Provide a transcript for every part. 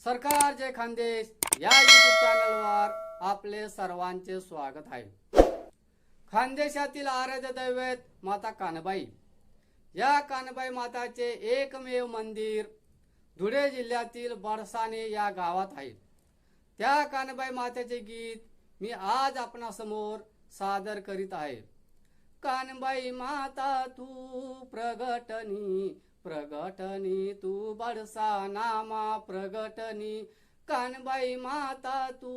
सरकार जय खानदेश या युट्यूब चॅनलवर आपले सर्वांचे स्वागत आहे. खानदेशातील आराध्य दैवत माता कानबाई या कानबाई माताचे एकमेव मंदिर धुळे जिल्ह्यातील बडसाने या गावात आहे. त्या कानबाई मातेचे गीत मी आज आपणासमोर सादर करीत आहे. कानबाई माता तू प्रगटनी प्रगटनी तू बडसा नामा प्रगटनी. कानबाई माता तू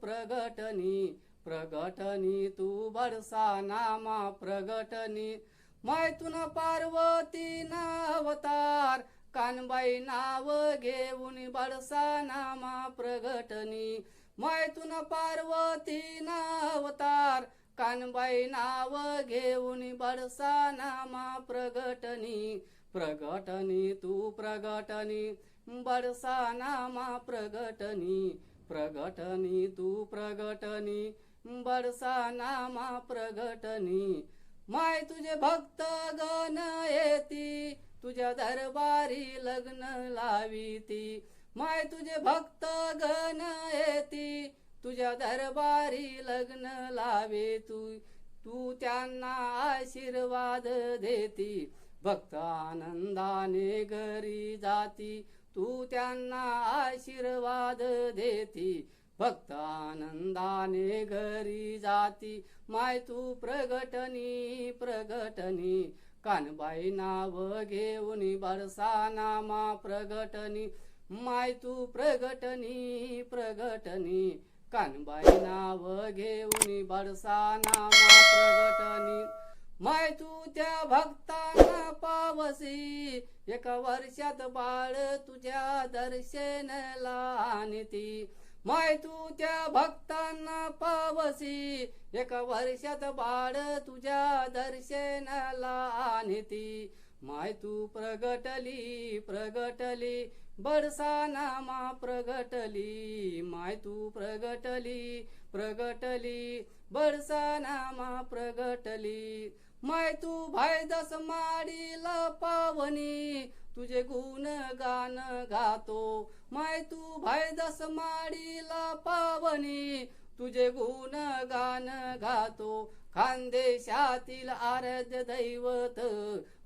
प्रगटनी. प्रगटनी तू बडसा नामा प्रगटनी. मैथून पार्वती नावतार. कानबाई नाव घेऊन बडसा नामा प्रगटनी. मैथून पार्वती नावतार. कानबाई नाव घेऊन बडसा नामा प्रगटनी. प्रगटनी तू प्रगटनी बडसा नामा प्रगटनी प्रगटनी तू प्रगटनी बडसा नामा प्रगटनी. माय तुझे भक्त गण येती तुझ्या दरबारी लग्न लाविती. माय तुझे भक्त गण येती तुझ्या दरबारी लग्न लावे तू. तू त्यांना आशीर्वाद देती. भक्त आनंदाने घरी जाती. तू त्यांना आशीर्वाद देती. भक्त आनंदाने घरी जाती. माय तू प्रगटनी प्रगटनी. कानबाई नाव घेऊन बरसा नामा प्रगटनी. माय तू प्रगटनी प्रगटनी. कानबाई नाव घेऊन बरसा नामा प्रगटनी. माय तू त्या भक्तांना पावसी एका वर्षात बाळ तुझ्या दर्शनला आणती. माय तू त्या भक्तांना पावसी एका वर्षात बाळ तुझ्या दर्शनला आणती. माय तू प्रगटली प्रगटली बडसा नामा प्रगटली. माय तू प्रगटली प्रगटली बडसा नामा प्रगटली. माय तू भायदस माडीला पावनी तुझे गुण गान गातो. माय तू भायदस माडीला पावनी तुझे गुण गान गातो. खानदेशातील आराध्य दैवत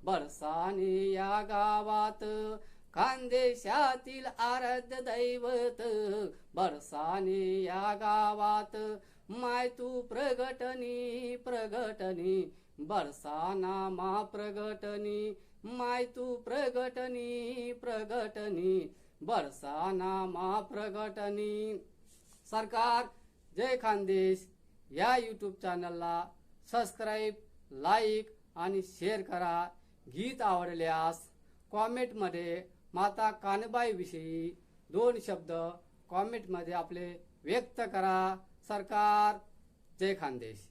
बरसाने या गावात. खानदेशातील आराध्य दैवत बरसाने या गावात. माय तू प्रगटनी प्रगटनी बरसाना मा प्रगटनी माय तू प्रगटनी प्रगटनी. बरसाना मा प्रगटनी. सरकार जय खानदेश. या यूट्यूब चॅनलला सबस्क्राईब लाईक आणि शेअर करा. गीत आवडल्यास कॉमेंटमध्ये माता कानबाईविषयी दोन शब्द कॉमेंटमध्ये आपले व्यक्त करा. सरकार जय खानदेश.